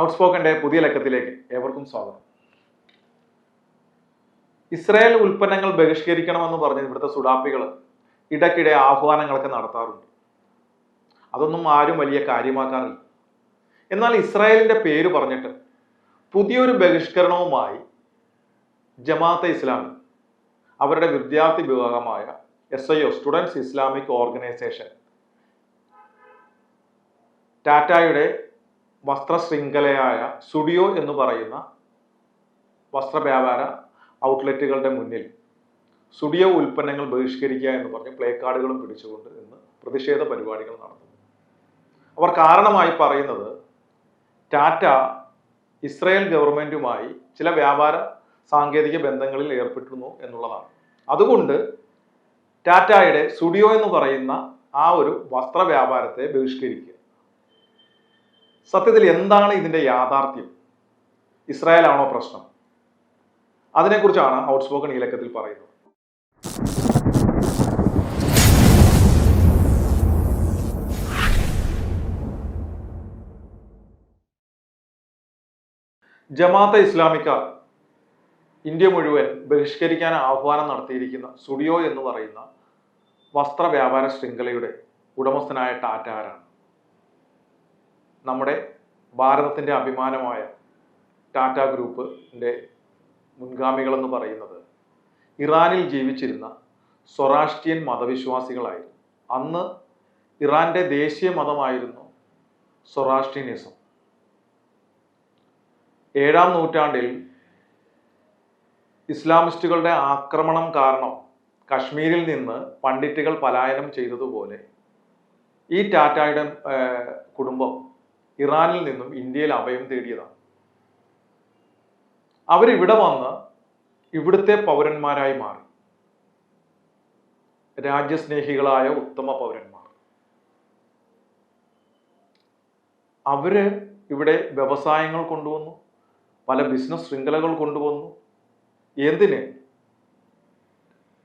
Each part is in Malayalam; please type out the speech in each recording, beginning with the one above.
ഔട്ട്സ്പോക്കന്റെ പുതിയ ലക്കത്തിലേക്ക് ഏവർക്കും സ്വാഗതം. ഇസ്രായേൽ ഉൽപ്പന്നങ്ങൾ ബഹിഷ്കരിക്കണമെന്ന് പറഞ്ഞ് ഇവിടുത്തെ സുഡാപ്പികൾ ഇടയ്ക്കിടെ ആഹ്വാനങ്ങളൊക്കെ നടത്താറുണ്ട്. അതൊന്നും ആരും വലിയ കാര്യമാക്കാറില്ല. എന്നാൽ ഇസ്രായേലിന്റെ പേര് പറഞ്ഞിട്ട് പുതിയൊരു ബഹിഷ്കരണവുമായി ജമാഅത്തെ ഇസ്ലാമി അവരുടെ വിദ്യാർത്ഥി വിഭാഗമായ S I O students Islamic organisation ടാറ്റായുടെ വസ്ത്ര ശൃംഖലയായ സ്റ്റുഡിയോ എന്ന് പറയുന്ന വസ്ത്ര വ്യാപാര ഔട്ട്ലെറ്റുകളുടെ മുന്നിൽ സ്റ്റുഡിയോ ഉൽപ്പന്നങ്ങൾ ബഹിഷ്കരിക്കുക എന്ന് പറഞ്ഞ് പ്ലേ കാർഡുകളും പിടിച്ചുകൊണ്ട് ഇന്ന് പ്രതിഷേധ പരിപാടികൾ നടത്തുന്നു അവർ കാരണമായി പറയുന്നത് ടാറ്റ ഇസ്രായേൽ ഗവൺമെന്റുമായി ചില വ്യാപാര സാങ്കേതിക ബന്ധങ്ങളിൽ ഏർപ്പെട്ടിരുന്നു എന്നുള്ളതാണ്. അതുകൊണ്ട് ടാറ്റയുടെ സ്റ്റുഡിയോ എന്ന് പറയുന്ന ആ ഒരു വസ്ത്ര വ്യാപാരത്തെ ബഹിഷ്കരിക്കുക. സത്യത്തിൽ എന്താണ് ഇതിന്റെ യാഥാർത്ഥ്യം? ഇസ്രായേൽ ആണോ പ്രശ്നം? അതിനെക്കുറിച്ചാണ് ഔട്ട്സ്പോക്കൺ ഈ ലക്കത്തിൽ പറയുന്നത്. ജമാഅത്തെ ഇസ്ലാമിക്കാർ ഇന്ത്യ മുഴുവൻ ബഹിഷ്കരിക്കാൻ ആഹ്വാനം നടത്തിയിരിക്കുന്ന സുഡിയോ എന്ന് പറയുന്ന വസ്ത്ര വ്യാപാര ശൃംഖലയുടെ ഉടമസ്ഥനായ ടാറ്റ ആരാണ് നമ്മുടെ ഭാരതത്തിന്റെ അഭിമാനമായ ടാറ്റ ഗ്രൂപ്പിന്റെ മുൻഗാമികളെന്ന് പറയുന്നത് ഇറാനിൽ ജീവിച്ചിരുന്ന സൊറാഷ്ട്രിയൻ മതവിശ്വാസികളായിരുന്നു. അന്ന് ഇറാന്റെ ദേശീയ മതമായിരുന്നു സൊറാഷ്ട്രിയനിസം ഏഴാം നൂറ്റാണ്ടിൽ ഇസ്ലാമിസ്റ്റുകളുടെ ആക്രമണം കാരണം കശ്മീരിൽ നിന്ന് പണ്ഡിറ്റുകൾ പലായനം ചെയ്തതുപോലെ ഈ ടാറ്റായുടെ കുടുംബം ഇറാനിൽ നിന്നും ഇന്ത്യയിൽ അഭയം തേടിയതാണ്. അവരിവിടെ വന്ന് ഇവിടുത്തെ പൗരന്മാരായി മാറി. രാജ്യസ്നേഹികളായ ഉത്തമ പൗരന്മാർ. അവർ ഇവിടെ വ്യവസായങ്ങൾ കൊണ്ടുവന്നു പല ബിസിനസ് ശൃംഖലകൾ കൊണ്ടുവന്നു. എന്തിന്?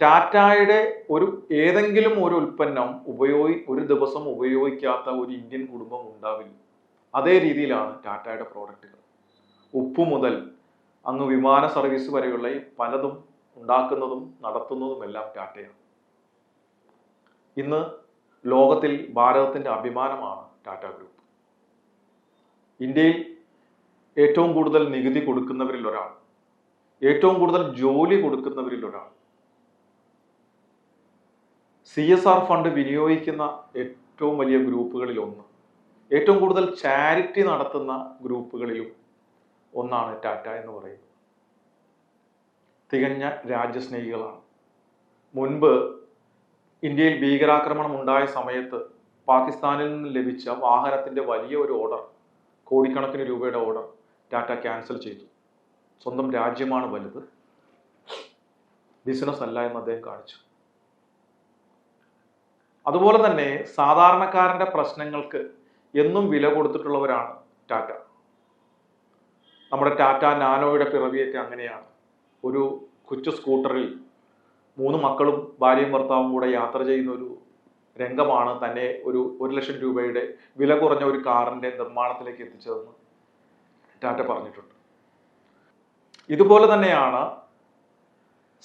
ടാറ്റായുടെ ഒരു ഏതെങ്കിലും ഒരു ഉൽപ്പന്നം ഉപയോഗി ഒരു ദിവസം ഉപയോഗിക്കാത്ത ഒരു ഇന്ത്യൻ കുടുംബം ഉണ്ടാവില്ല. അതേ രീതിയിലാണ് ടാറ്റയുടെ പ്രോഡക്റ്റുകൾ. ഉപ്പ് മുതൽ അങ്ങ് വിമാന സർവീസ് വരെയുള്ള പലതും ഉണ്ടാക്കുന്നതും നടത്തുന്നതും എല്ലാം ടാറ്റയാണ്. ഇന്ന് ലോകത്തിൽ ഭാരതത്തിന്റെ അഭിമാനമാണ് ടാറ്റ ഗ്രൂപ്പ്. ഇന്ത്യയിൽ ഏറ്റവും കൂടുതൽ നികുതി കൊടുക്കുന്നവരിൽ ഒരാൾ ഏറ്റവും കൂടുതൽ ജോലി കൊടുക്കുന്നവരിൽ ഒരാൾ സി എസ് ആർ ഫണ്ട് വിനിയോഗിക്കുന്ന ഏറ്റവും വലിയ ഗ്രൂപ്പുകളിൽ ഒന്ന്. ഏറ്റവും കൂടുതൽ ചാരിറ്റി നടത്തുന്ന ഗ്രൂപ്പുകളിലും ഒന്നാണ് ടാറ്റ എന്ന് പറയുന്നത്. തികഞ്ഞ രാജ്യസ്നേഹികളാണ്. മുൻപ് ഇന്ത്യയിൽ ഭീകരാക്രമണം ഉണ്ടായ സമയത്ത് പാകിസ്ഥാനിൽ നിന്ന് ലഭിച്ച വാഹനത്തിന്റെ വലിയ ഒരു ഓർഡർ കോടിക്കണക്കിന് രൂപയുടെ ഓർഡർ ടാറ്റ ക്യാൻസൽ ചെയ്തു. സ്വന്തം രാജ്യമാണ് വലുത്. ബിസിനസ് അല്ല എന്ന് അദ്ദേഹം കാണിച്ചു. അതുപോലെ തന്നെ സാധാരണക്കാരന്റെ പ്രശ്നങ്ങൾക്ക് എന്നും വില കൊടുത്തിട്ടുള്ളവരാണ് ടാറ്റ. നമ്മുടെ ടാറ്റ നാനോയുടെ പിറവിയൊക്കെ അങ്ങനെയാണ്. ഒരു കൊച്ചു സ്കൂട്ടറിൽ മൂന്ന് മക്കളും ഭാര്യയും ഭർത്താവും കൂടെ യാത്ര ചെയ്യുന്ന ഒരു രംഗമാണ് തന്നെ ഒരു ഒരു ലക്ഷം രൂപയുടെ വില കുറഞ്ഞ ഒരു കാറിന്റെ നിർമ്മാണത്തിലേക്ക് എത്തിച്ചതെന്ന് ടാറ്റ പറഞ്ഞിട്ടുണ്ട്. ഇതുപോലെ തന്നെയാണ്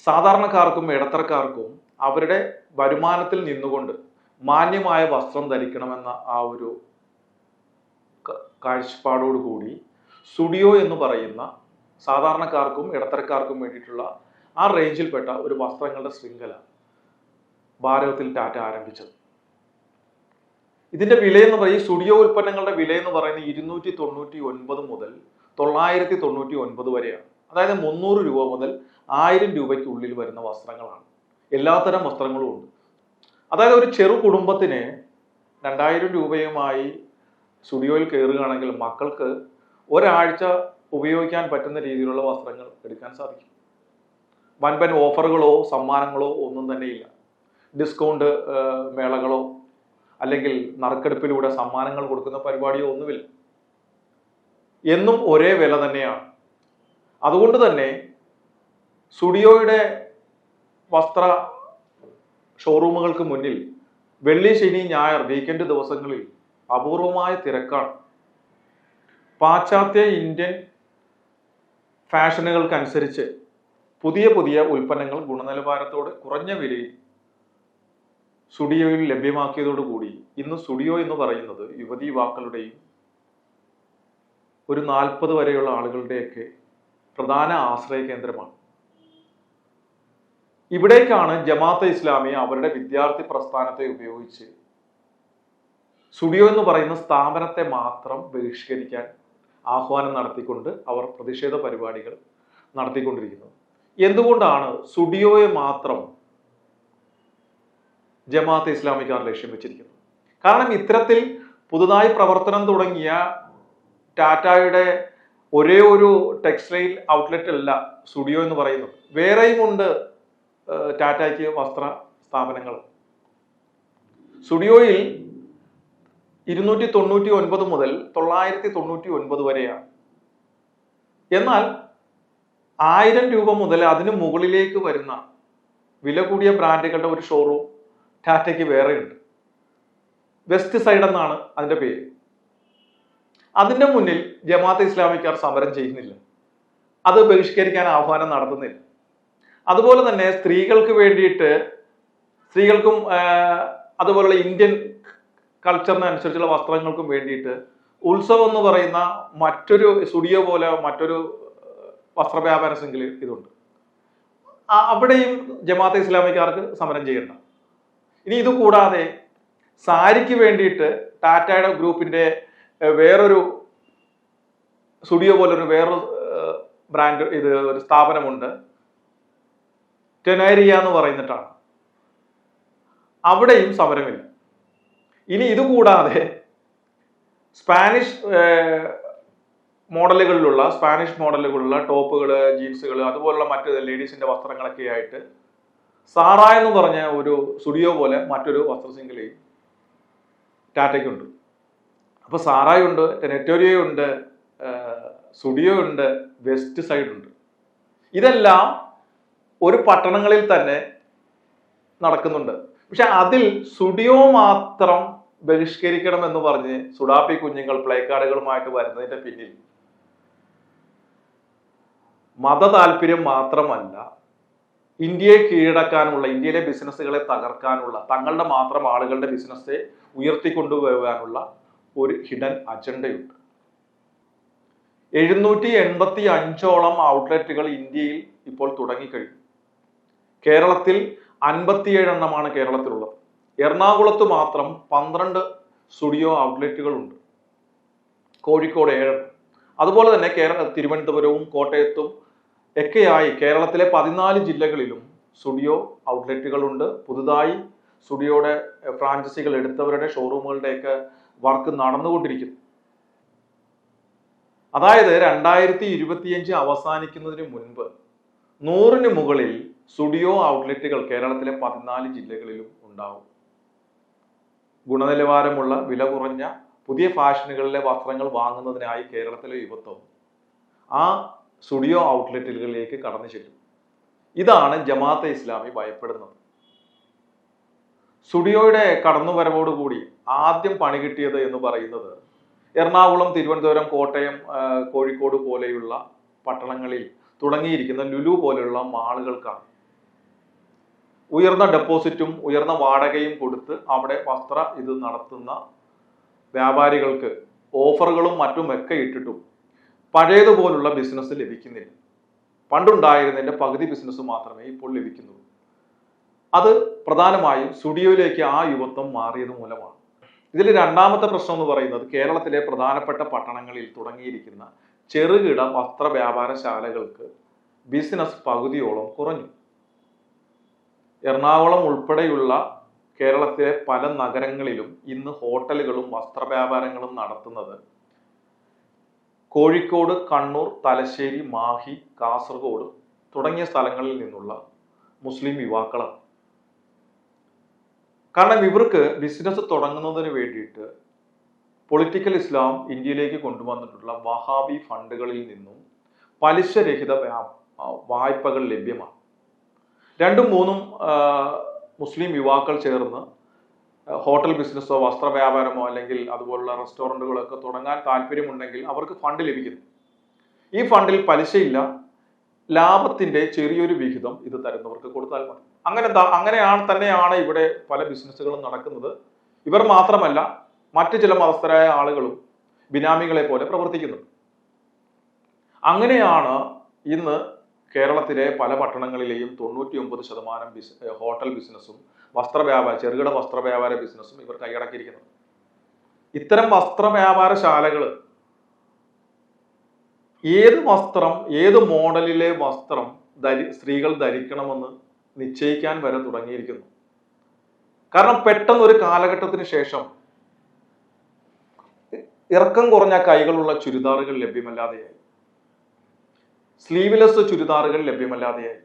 സാധാരണക്കാർക്കും ഇടത്തരക്കാർക്കും അവരുടെ വരുമാനത്തിൽ നിന്നുകൊണ്ട് മാന്യമായ വസ്ത്രം ധരിക്കണമെന്ന ആ ഒരു കാഴ്ചപ്പാടോടുകൂടി സ്റ്റുഡിയോ എന്ന് പറയുന്ന സാധാരണക്കാർക്കും ഇടത്തരക്കാർക്കും വേണ്ടിയിട്ടുള്ള ആ റേഞ്ചിൽപ്പെട്ട ഒരു വസ്ത്രങ്ങളുടെ ശൃംഖല ഭാരതത്തിൽ ടാറ്റ ആരംഭിച്ചത്. ഇതിന്റെ വില പറയും ഈ സ്റ്റുഡിയോ ഉൽപ്പന്നങ്ങളുടെ വില എന്ന് പറയുന്നത് ഇരുന്നൂറ്റി തൊണ്ണൂറ്റി ഒൻപത് മുതൽ തൊള്ളായിരത്തി തൊണ്ണൂറ്റി ഒൻപത് വരെയാണ്. അതായത് മുന്നൂറ് രൂപ മുതൽ ആയിരം രൂപയ്ക്കുള്ളിൽ വരുന്ന വസ്ത്രങ്ങളാണ്. എല്ലാത്തരം വസ്ത്രങ്ങളും ഉണ്ട്. അതായത് ഒരു ചെറു കുടുംബത്തിന് രണ്ടായിരം രൂപയുമായി സ്റ്റുഡിയോയിൽ കയറുകയാണെങ്കിൽ മക്കൾക്ക് ഒരാഴ്ച ഉപയോഗിക്കാൻ പറ്റുന്ന രീതിയിലുള്ള വസ്ത്രങ്ങൾ എടുക്കാൻ സാധിക്കും. വൻപൻ ഓഫറുകളോ സമ്മാനങ്ങളോ ഒന്നും തന്നെ ഇല്ല. ഡിസ്കൗണ്ട് മേളകളോ അല്ലെങ്കിൽ നറുക്കെടുപ്പിലൂടെ സമ്മാനങ്ങൾ കൊടുക്കുന്ന പരിപാടിയോ ഒന്നുമില്ല. എന്നും ഒരേ വില തന്നെയാണ്. അതുകൊണ്ട് തന്നെ സ്റ്റുഡിയോയുടെ വസ്ത്ര ഷോറൂമുകൾക്ക് മുന്നിൽ വെള്ളി ശനി ഞായർ വീക്കെൻഡ് ദിവസങ്ങളിൽ അപൂർവമായ തിരക്കാണ്. പാശ്ചാത്യ ഇന്ത്യൻ ഫാഷനുകൾക്കനുസരിച്ച് പുതിയ പുതിയ ഉൽപ്പന്നങ്ങൾ ഗുണനിലവാരത്തോട് കുറഞ്ഞ വിലയിൽ സ്റ്റുഡിയോയിൽ ലഭ്യമാക്കിയതോടുകൂടി ഇന്ന് സ്റ്റുഡിയോ എന്ന് പറയുന്നത് യുവതി യുവാക്കളുടെയും ഒരു നാൽപ്പത് വരെയുള്ള ആളുകളുടെയൊക്കെ പ്രധാന ആശ്രയ കേന്ദ്രമാണ്. ഇവിടേക്കാണ് ജമാഅത്തെ ഇസ്ലാമി അവരുടെ വിദ്യാർത്ഥി പ്രസ്ഥാനത്തെ ഉപയോഗിച്ച് സ്റ്റുഡിയോ എന്ന് പറയുന്ന സ്ഥാപനത്തെ മാത്രം ബഹിഷ്കരിക്കാൻ ആഹ്വാനം നടത്തിക്കൊണ്ട് അവർ പ്രതിഷേധ പരിപാടികൾ നടത്തിക്കൊണ്ടിരിക്കുന്നത് എന്തുകൊണ്ടാണ് സ്റ്റുഡിയോയെ മാത്രം ജമാഅത്തെ ഇസ്ലാമിക്കാർ ലക്ഷ്യം വെച്ചിരിക്കുന്നത്? കാരണം ഇത്തരത്തിൽ പുതുതായി പ്രവർത്തനം തുടങ്ങിയ ടാറ്റയുടെ ഒരേ ഒരു ടെക്സ്റ്റൈൽ ഔട്ട്ലെറ്റ് അല്ല സ്റ്റുഡിയോ എന്ന് പറയുന്നത്. വേറെയും ഉണ്ട് ടാറ്റയ്ക്ക് വസ്ത്ര സ്ഥാപനങ്ങൾ. സ്റ്റുഡിയോയിൽ ഇരുന്നൂറ്റി തൊണ്ണൂറ്റി ഒൻപത് മുതൽ തൊള്ളായിരത്തി തൊണ്ണൂറ്റി ഒൻപത് വരെയാണ്. എന്നാൽ ആയിരം രൂപ മുതൽ അതിന് മുകളിലേക്ക് വരുന്ന വില കൂടിയ ബ്രാൻഡുകളുടെ ഒരു ഷോറൂം ടാറ്റയ്ക്ക് വേറെയുണ്ട് വെസ്റ്റ് സൈഡ് എന്നാണ് അതിന്റെ പേര്. അതിന്റെ മുന്നിൽ ജമാഅത്ത് ഇസ്ലാമിക്കാർ സമരം ചെയ്യുന്നില്ല. അത് ബഹിഷ്കരിക്കാൻ ആഹ്വാനം നടത്തുന്നില്ല. അതുപോലെ തന്നെ സ്ത്രീകൾക്ക് വേണ്ടിയിട്ട് സ്ത്രീകൾക്കും അതുപോലെ അതുപോലുള്ള ഇന്ത്യൻ കൾച്ചറിനനുസരിച്ചുള്ള വസ്ത്രങ്ങൾക്കും വേണ്ടിയിട്ട് ഉത്സവം എന്ന് പറയുന്ന മറ്റൊരു സ്റ്റുഡിയോ പോലെ മറ്റൊരു വസ്ത്രവ്യാപാര വസ്ത്ര വ്യാപാര ശൃംഖല ഇതുണ്ട് അവിടെയും ജമാഅത്തെ ഇസ്ലാമിക്കാർക്ക് സമരം ചെയ്യണ്ട. ഇനി ഇത് കൂടാതെ സാരിക്ക് വേണ്ടിയിട്ട് ടാറ്റയുടെ ഗ്രൂപ്പിന്റെ വേറൊരു സ്റ്റുഡിയോ പോലൊരു വേറൊരു ബ്രാൻഡ് ഇത് ഒരു സ്ഥാപനമുണ്ട്. ടെനേരിയ എന്ന് പറയുന്നിട്ടാണ്. അവിടെയും സമരമില്ല. ഇനി ഇതുകൂടാതെ സ്പാനിഷ് മോഡലുകളിലുള്ള സ്പാനിഷ് മോഡലുകളുള്ള ടോപ്പുകൾ ജീൻസുകൾ അതുപോലുള്ള മറ്റ് ലേഡീസിന്റെ വസ്ത്രങ്ങളൊക്കെ ആയിട്ട് സാറ എന്ന് പറഞ്ഞ ഒരു സ്റ്റുഡിയോ പോലെ മറ്റൊരു വസ്ത്ര ശൃംഖലയിൽ ടാറ്റയ്ക്കുണ്ട്. അപ്പൊ സാറായുണ്ട് ഉണ്ട് ടെനറ്റോരിയോ ഉണ്ട് സ്റ്റുഡിയോ ഉണ്ട് വെസ്റ്റ് സൈഡ് ഉണ്ട് ഇതെല്ലാം ഒരു പട്ടണങ്ങളിൽ തന്നെ നടക്കുന്നുണ്ട്. പക്ഷെ അതിൽ സുഡിയോ മാത്രം ബഹിഷ്കരിക്കണം എന്ന് പറഞ്ഞ് സുഡാപ്പി കുഞ്ഞുങ്ങൾ പ്ലേ കാർഡുകളുമായിട്ട് വരുന്നതിന്റെ പിന്നിൽ മത താല്പര്യം മാത്രമല്ല ഇന്ത്യയെ കീഴടക്കാനുള്ള ഇന്ത്യയിലെ ബിസിനസ്സുകളെ തകർക്കാനുള്ള തങ്ങളുടെ മാത്രം ആളുകളുടെ ബിസിനസ്സെ ഉയർത്തിക്കൊണ്ടുപോകാനുള്ള ഒരു ഹിഡൻ അജണ്ടയുണ്ട്. എഴുന്നൂറ്റി എൺപത്തി അഞ്ചോളം ഔട്ട്ലെറ്റുകൾ ഇന്ത്യയിൽ ഇപ്പോൾ തുടങ്ങിക്കഴിഞ്ഞു. കേരളത്തിൽ അൻപത്തിയേഴ് എണ്ണമാണ് കേരളത്തിലുള്ളത്. എറണാകുളത്ത് മാത്രം പന്ത്രണ്ട് സ്റ്റുഡിയോ ഔട്ട്ലെറ്റുകൾ ഉണ്ട് കോഴിക്കോട് ഏഴെണ്ണം. അതുപോലെ തന്നെ കേരള തിരുവനന്തപുരവും കോട്ടയത്തും ഒക്കെയായി കേരളത്തിലെ പതിനാല് ജില്ലകളിലും സ്റ്റുഡിയോ ഔട്ട്ലെറ്റുകളുണ്ട്. പുതുതായി സ്റ്റുഡിയോയുടെ ഫ്രാഞ്ചൈസികൾ എടുത്തവരുടെ ഷോറൂമുകളുടെയൊക്കെ വർക്ക് നടന്നുകൊണ്ടിരിക്കുന്നു. അതായത് രണ്ടായിരത്തി ഇരുപത്തിയഞ്ച് അവസാനിക്കുന്നതിന് മുൻപ് നൂറിന് മുകളിൽ സ്റ്റുഡിയോ ഔട്ട്ലെറ്റുകൾ കേരളത്തിലെ പതിനാല് ജില്ലകളിലും ഉണ്ടാവും. ഗുണനിലവാരമുള്ള വില കുറഞ്ഞ പുതിയ ഫാഷനുകളിലെ വസ്ത്രങ്ങൾ വാങ്ങുന്നതിനായി കേരളത്തിലെ യുവത്വം ആ സ്റ്റുഡിയോ ഔട്ട്ലെറ്റുകളിലേക്ക് കടന്നു ചെല്ലും. ഇതാണ് ജമാഅത്തെ ഇസ്ലാമി ഭയപ്പെടുന്നത്. സ്റ്റുഡിയോയുടെ കടന്നുവരവോടുകൂടി ആദ്യം പണി കിട്ടിയത് എന്ന് പറയുന്നത് എറണാകുളം തിരുവനന്തപുരം കോട്ടയം കോഴിക്കോട് പോലെയുള്ള പട്ടണങ്ങളിൽ തുടങ്ങിയിരിക്കുന്ന ലുലു പോലെയുള്ള മാളുകൾക്കാണ്. ഉയർന്ന ഡെപ്പോസിറ്റും ഉയർന്ന വാടകയും കൊടുത്ത് അവിടെ വസ്ത്ര ഇത് നടത്തുന്ന വ്യാപാരികൾക്ക് ഓഫറുകളും മറ്റും ഒക്കെ ഇട്ടിട്ടും പഴയതുപോലുള്ള ബിസിനസ് ലഭിക്കുന്നില്ല. പണ്ടുണ്ടായിരുന്നതിന്റെ പകുതി ബിസിനസ് മാത്രമേ ഇപ്പോൾ ലഭിക്കുന്നുള്ളൂ. അത് പ്രധാനമായും സ്റ്റുഡിയോയിലേക്ക് ആ യുവത്വം മാറിയത് മൂലമാണ്. ഇതിൽ രണ്ടാമത്തെ പ്രശ്നം എന്ന് പറയുന്നത് കേരളത്തിലെ പ്രധാനപ്പെട്ട പട്ടണങ്ങളിൽ തുടങ്ങിയിരിക്കുന്ന ചെറുകിട വസ്ത്ര വ്യാപാരശാലകൾക്ക് ബിസിനസ് പകുതിയോളം കുറഞ്ഞു. എറണാകുളം ഉൾപ്പെടെയുള്ള കേരളത്തിലെ പല നഗരങ്ങളിലും ഇന്ന് ഹോട്ടലുകളും വസ്ത്ര വ്യാപാരങ്ങളും നടത്തുന്നത് കോഴിക്കോട് കണ്ണൂർ തലശ്ശേരി മാഹി കാസർഗോഡ് തുടങ്ങിയ സ്ഥലങ്ങളിൽ നിന്നുള്ള മുസ്ലിം യുവാക്കളാണ്. കാരണം ഇവർക്ക് ബിസിനസ് തുടങ്ങുന്നതിന് വേണ്ടിയിട്ട് പൊളിറ്റിക്കൽ ഇസ്ലാം ഇന്ത്യയിലേക്ക് കൊണ്ടുവന്നിട്ടുള്ള വഹാബി ഫണ്ടുകളിൽ നിന്നും പലിശരഹിത വായ്പകൾ ലഭ്യമാണ്. രണ്ടും മൂന്നും മുസ്ലിം യുവാക്കൾ ചേർന്ന് ഹോട്ടൽ ബിസിനസ്സോ വസ്ത്ര വ്യാപാരമോ അല്ലെങ്കിൽ അതുപോലുള്ള റെസ്റ്റോറന്റുകളൊക്കെ തുടങ്ങാൻ താല്പര്യമുണ്ടെങ്കിൽ അവർക്ക് ഫണ്ട് ലഭിക്കുന്നു. ഈ ഫണ്ടിൽ പലിശയില്ല. ലാഭത്തിന്റെ ചെറിയൊരു വിഹിതം ഇത് തരുന്നവർക്ക് കൊടുത്താൽ മതി. അങ്ങനെ അങ്ങനെയാണ് തന്നെയാണ് ഇവിടെ പല ബിസിനസ്സുകളും നടക്കുന്നത്. ഇവർ മാത്രമല്ല മറ്റു ചില മതസ്ഥരായ ആളുകളും ബിനാമികളെ പോലെ പ്രവർത്തിക്കുന്നത് അങ്ങനെയാണ് ഇന്ന് കേരളത്തിലെ പല പട്ടണങ്ങളിലെയും തൊണ്ണൂറ്റി ഒമ്പത് ശതമാനം ബിസ് ഹോട്ടൽ ബിസിനസ്സും വസ്ത്ര വ്യാപാര ചെറുകിട വസ്ത്ര വ്യാപാര ബിസിനസ്സും ഇവർ കൈയടക്കിയിരിക്കുന്നത് ഇത്തരം വസ്ത്ര വ്യാപാരശാലകൾ ഏത് വസ്ത്രം ഏത് മോഡലിലെ വസ്ത്രം ധരി സ്ത്രീകൾ ധരിക്കണമെന്ന് നിശ്ചയിക്കാൻ വരെ തുടങ്ങിയിരിക്കുന്നു. കാരണം പെട്ടെന്ന് ഒരു കാലഘട്ടത്തിന് ശേഷം ഇറക്കം കുറഞ്ഞ കൈകളുള്ള ചുരിദാറുകൾ ലഭ്യമല്ലാതെയായി. സ്ലീവ്ലെസ് ചുരിദാറുകൾ ലഭ്യമല്ലാതെയായി.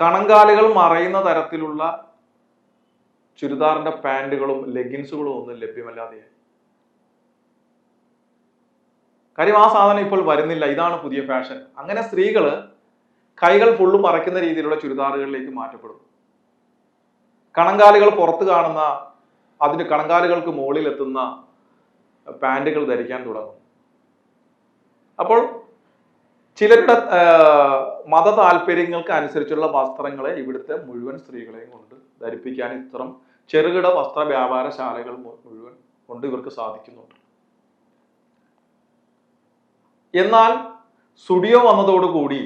കണങ്കാലുകൾ മറയുന്ന തരത്തിലുള്ള ചുരിദാറിന്റെ പാന്റുകളും ലെഗിൻസുകളും ഒന്നും ലഭ്യമല്ലാതെയായി. കാര്യം ആ സാധനം ഇപ്പോൾ വരുന്നില്ല. ഇതാണ് പുതിയ ഫാഷൻ. അങ്ങനെ സ്ത്രീകൾ കൈകൾ ഫുള്ള് മറയ്ക്കുന്ന രീതിയിലുള്ള ചുരിദാറുകളിലേക്ക് മാറ്റപ്പെടും. കണങ്കാലുകൾ പുറത്ത് കാണുന്ന അതിന് കണങ്കാലുകൾക്ക് മുകളിലെത്തുന്ന പാന്റുകൾ ധരിക്കാൻ തുടങ്ങും. അപ്പോൾ ചിലരുടെ മത താല്പര്യങ്ങൾക്ക് അനുസരിച്ചുള്ള വസ്ത്രങ്ങളെ ഇവിടുത്തെ മുഴുവൻ സ്ത്രീകളെയും കൊണ്ട് ധരിപ്പിക്കാൻ ഇത്തരം ചെറുകിട വസ്ത്ര വ്യാപാരശാലകൾ മുഴുവൻ കൊണ്ട് ഇവർക്ക് സാധിക്കുന്നുണ്ട്. എന്നാൽ സ്റ്റുഡിയോ വന്നതോടുകൂടി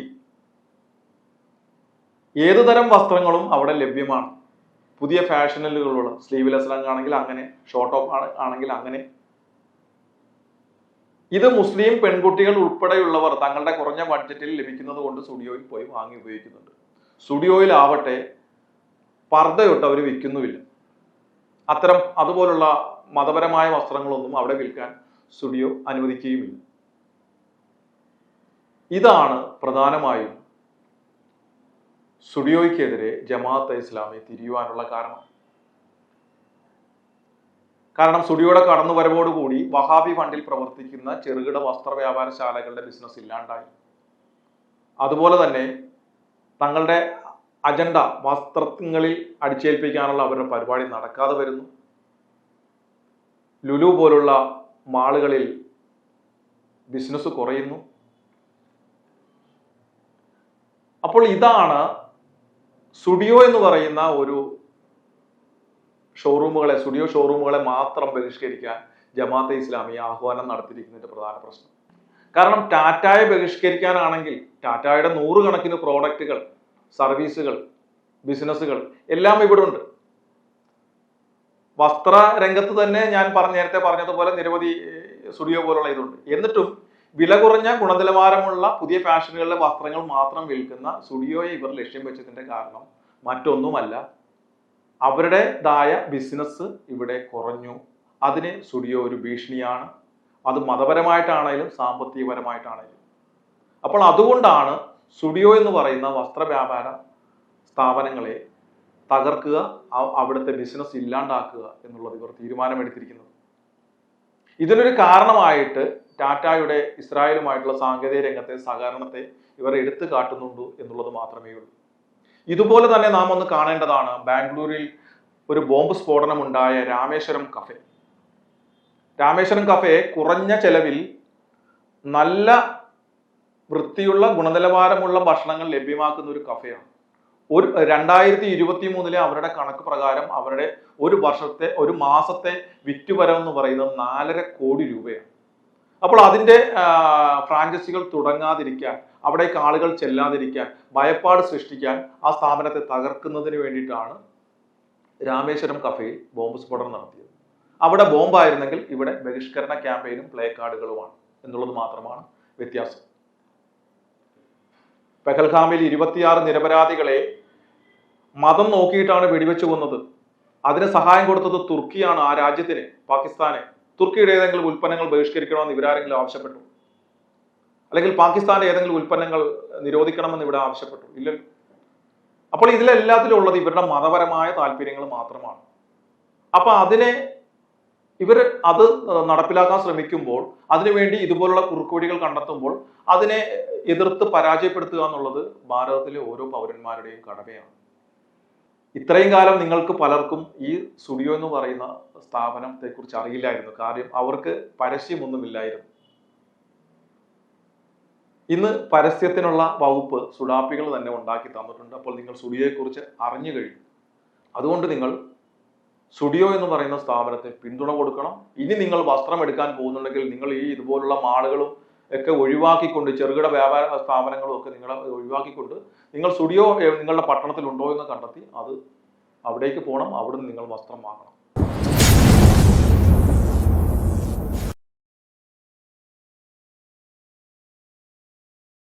ഏതുതരം വസ്ത്രങ്ങളും അവിടെ ലഭ്യമാണ്. പുതിയ ഫാഷനുകളുള്ള സ്ലീവ്ലെസ് ആണെങ്കിൽ അങ്ങനെ ഷോർട്ട് ഓഫ് ആണെങ്കിൽ അങ്ങനെ ഇത് മുസ്ലിം പെൺകുട്ടികൾ ഉൾപ്പെടെയുള്ളവർ തങ്ങളുടെ കുറഞ്ഞ ബഡ്ജറ്റിൽ ലഭിക്കുന്നത് കൊണ്ട് സ്റ്റുഡിയോയിൽ പോയി വാങ്ങി ഉപയോഗിക്കുന്നുണ്ട്. സ്റ്റുഡിയോയിലാവട്ടെ പർദ്ദയൊട്ട് അവർ വിൽക്കുന്നുമില്ല. അത്തരം അതുപോലുള്ള മതപരമായ വസ്ത്രങ്ങളൊന്നും അവിടെ വിൽക്കാൻ സ്റ്റുഡിയോ അനുവദിക്കുകയുമില്ല. ഇതാണ് പ്രധാനമായും സ്റ്റുഡിയോയ്ക്കെതിരെ ജമാഅത്തെ ഇസ്ലാമി തിരിയുവാനുള്ള കാരണം. കാരണം സ്റ്റുഡിയോയുടെ കടന്നുവരവോടുകൂടി വഹാബി ഫണ്ടിൽ പ്രവർത്തിക്കുന്ന ചെറുകിട വസ്ത്ര വ്യാപാരശാലകളുടെ ബിസിനസ് ഇല്ലാണ്ടായി. അതുപോലെ തന്നെ തങ്ങളുടെ അജണ്ട വസ്ത്രങ്ങളിൽ അടിച്ചേൽപ്പിക്കാനുള്ള അവരുടെ പരിപാടി നടക്കാതെ വരുന്നു. ലുലു പോലുള്ള മാളുകളിൽ ബിസിനസ് കുറയുന്നു. അപ്പോൾ ഇതാണ് സ്റ്റുഡിയോ എന്ന് പറയുന്ന ഒരു ഷോറൂമുകളെ സ്റ്റുഡിയോ ഷോറൂമുകളെ മാത്രം ബഹിഷ്കരിക്കാൻ ജമാഅത്തെ ഇസ്ലാമി ആഹ്വാനം നടത്തിയിരിക്കുന്നതിന്റെ പ്രധാന പ്രശ്നം. കാരണം ടാറ്റായെ ബഹിഷ്കരിക്കാനാണെങ്കിൽ ടാറ്റായുടെ നൂറുകണക്കിന് പ്രോഡക്റ്റുകൾ സർവീസുകൾ ബിസിനസ്സുകൾ എല്ലാം ഇവിടെ ഉണ്ട്. വസ്ത്ര രംഗത്ത് തന്നെ ഞാൻ പറഞ്ഞ നേരത്തെ പറഞ്ഞതുപോലെ നിരവധി സ്റ്റുഡിയോ പോലുള്ള ഇതുണ്ട്. എന്നിട്ടും വില കുറഞ്ഞ ഗുണനിലവാരമുള്ള പുതിയ ഫാഷനുകളിലെ വസ്ത്രങ്ങൾ മാത്രം വിൽക്കുന്ന സ്റ്റുഡിയോയെ ഇവർ ലക്ഷ്യം വെച്ചതിന്റെ കാരണം മറ്റൊന്നുമല്ല. അവരുടേതായ ബിസിനസ് ഇവിടെ കുറഞ്ഞു. അതിന് സ്റ്റുഡിയോ ഒരു ഭീഷണിയാണ്. അത് മതപരമായിട്ടാണെങ്കിലും സാമ്പത്തികപരമായിട്ടാണെങ്കിലും അപ്പോൾ അതുകൊണ്ടാണ് സ്റ്റുഡിയോ എന്ന് പറയുന്ന വസ്ത്ര വ്യാപാര സ്ഥാപനങ്ങളെ തകർക്കുക അവിടുത്തെ ബിസിനസ് ഇല്ലാണ്ടാക്കുക എന്നുള്ളത് ഇവർ തീരുമാനമെടുത്തിരിക്കുന്നത്. ഇതിനൊരു കാരണമായിട്ട് ടാറ്റായുടെ ഇസ്രായേലുമായിട്ടുള്ള സാങ്കേതിക രംഗത്തെ സഹകരണത്തെ ഇവർ എടുത്തു കാട്ടുന്നുണ്ട് എന്നുള്ളത് മാത്രമേ ഉള്ളൂ ഇതുപോലെ തന്നെ നാം ഒന്ന് കാണേണ്ടതാണ് ബാംഗ്ലൂരിൽ ഒരു ബോംബ് സ്ഫോടനം ഉണ്ടായ രാമേശ്വരം കഫേ രാമേശ്വരം കഫേ കുറഞ്ഞ ചെലവിൽ നല്ല വൃത്തിയുള്ള ഗുണനിലവാരമുള്ള ഭക്ഷണങ്ങൾ ലഭ്യമാക്കുന്ന ഒരു കഫേയാണ് ഒരു രണ്ടായിരത്തി ഇരുപത്തി മൂന്നിലെ അവരുടെ കണക്ക് പ്രകാരം അവരുടെ ഒരു വർഷത്തെ ഒരു മാസത്തെ വിറ്റുവരവ് എന്ന് പറയുന്നത് നാലര കോടി രൂപയാണ്. അപ്പോൾ അതിന്റെ ആ, ഫ്രാഞ്ചൈസികൾ തുടങ്ങാതിരിക്കാൻ അവിടേക്ക് ആളുകൾ ചെല്ലാതിരിക്കാൻ ഭയപ്പാട് സൃഷ്ടിക്കാൻ ആ സ്ഥാപനത്തെ തകർക്കുന്നതിന് വേണ്ടിയിട്ടാണ് രാമേശ്വരം കഫേയിൽ ബോംബ് സ്ഫോടനം നടത്തിയത്. അവിടെ ബോംബായിരുന്നെങ്കിൽ ഇവിടെ ബഹിഷ്കരണ ക്യാമ്പയിനും പ്ലേ കാർഡുകളുമാണ് എന്നുള്ളത് മാത്രമാണ് വ്യത്യാസം. പെഹൽഗാമിൽ ഇരുപത്തിയാറ് നിരപരാധികളെ മതം നോക്കിയിട്ടാണ് വെടിവെച്ച് കൊന്നത്. അതിന് സഹായം കൊടുത്തത് തുർക്കിയാണ് ആ രാജ്യത്തിന് പാകിസ്ഥാനെ. തുർക്കിയുടെ ഏതെങ്കിലും ഉൽപ്പന്നങ്ങൾ ബഹിഷ്കരിക്കണമെന്ന് ഇവരാരെങ്കിലും ആവശ്യപ്പെട്ടു? അല്ലെങ്കിൽ പാകിസ്ഥാന്റെ ഏതെങ്കിലും ഉൽപ്പന്നങ്ങൾ നിരോധിക്കണമെന്ന് ഇവിടെ ആവശ്യപ്പെട്ടു? ഇല്ലല്ലോ. അപ്പോൾ ഇതിലെല്ലാത്തിലും ഉള്ളത് ഇവരുടെ മതപരമായ താല്പര്യങ്ങൾ മാത്രമാണ്. അപ്പൊ അതിനെ ഇവർ അത് നടപ്പിലാക്കാൻ ശ്രമിക്കുമ്പോൾ അതിനുവേണ്ടി ഇതുപോലുള്ള കുറുക്കുവഴികൾ കണ്ടെത്തുമ്പോൾ അതിനെ എതിർത്ത് പരാജയപ്പെടുത്തുക എന്നുള്ളത് ഭാരതത്തിലെ ഓരോ പൗരന്മാരുടെയും കടമയാണ്. ഇത്രയും കാലം നിങ്ങൾക്ക് പലർക്കും ഈ സ്റ്റുഡിയോ എന്ന് പറയുന്ന സ്ഥാപനത്തെ കുറിച്ച് അറിയില്ലായിരുന്നു. കാര്യം അവർക്ക് പരസ്യമൊന്നുമില്ലായിരുന്നു. ഇന്ന് പരസ്യത്തിനുള്ള വകുപ്പ് സുഡാപ്പികൾ തന്നെ ഉണ്ടാക്കി തന്നിട്ടുണ്ട്. അപ്പോൾ നിങ്ങൾ സ്റ്റുഡിയോയെക്കുറിച്ച് അറിഞ്ഞു കഴിഞ്ഞു. അതുകൊണ്ട് നിങ്ങൾ സ്റ്റുഡിയോ എന്ന് പറയുന്ന സ്ഥാപനത്തെ പിന്തുണ കൊടുക്കണം. ഇനി നിങ്ങൾ വസ്ത്രം എടുക്കാൻ പോകുന്നുണ്ടെങ്കിൽ നിങ്ങൾ ഈ ഇതുപോലുള്ള മാളുകളും ഒക്കെ ഒഴിവാക്കിക്കൊണ്ട് ചെറുകിട വ്യാപാര സ്ഥാപനങ്ങളും ഒക്കെ നിങ്ങൾ ഒഴിവാക്കിക്കൊണ്ട് നിങ്ങൾ സ്റ്റുഡിയോ നിങ്ങളുടെ പട്ടണത്തിൽ ഉണ്ടോ എന്ന് കണ്ടെത്തി അത് അവിടേക്ക് പോകണം അവിടുന്ന് നിങ്ങൾ വസ്ത്രം വാങ്ങണം.